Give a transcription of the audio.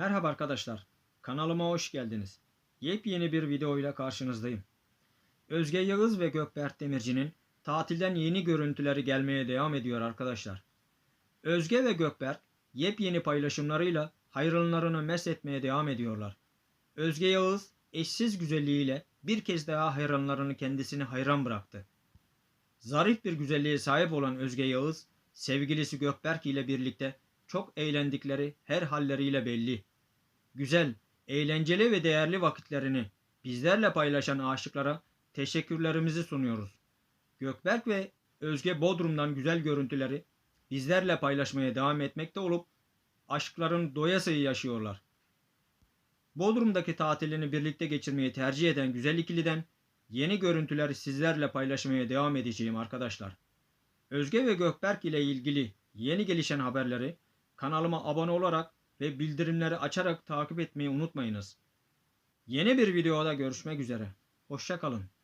Merhaba arkadaşlar. Kanalıma hoş geldiniz. Yepyeni bir videoyla karşınızdayım. Özge Yağız ve Gökberk Demirci'nin tatilden yeni görüntüleri gelmeye devam ediyor arkadaşlar. Özge ve Gökberk yepyeni paylaşımlarıyla hayranlarını mes etmeye devam ediyorlar. Özge Yağız eşsiz güzelliğiyle bir kez daha hayranlarını kendisini hayran bıraktı. Zarif bir güzelliğe sahip olan Özge Yağız, sevgilisi Gökberk ile birlikte çok eğlendikleri her halleriyle belli. Güzel, eğlenceli ve değerli vakitlerini bizlerle paylaşan aşıklara teşekkürlerimizi sunuyoruz. Gökberk ve Özge Bodrum'dan güzel görüntüleri bizlerle paylaşmaya devam etmekte olup aşkların doyasıya yaşıyorlar. Bodrum'daki tatilini birlikte geçirmeyi tercih eden güzel ikiliden yeni görüntüleri sizlerle paylaşmaya devam edeceğim arkadaşlar. Özge ve Gökberk ile ilgili yeni gelişen haberleri kanalıma abone olarak ve bildirimleri açarak takip etmeyi unutmayınız. Yeni bir videoda görüşmek üzere. Hoşçakalın.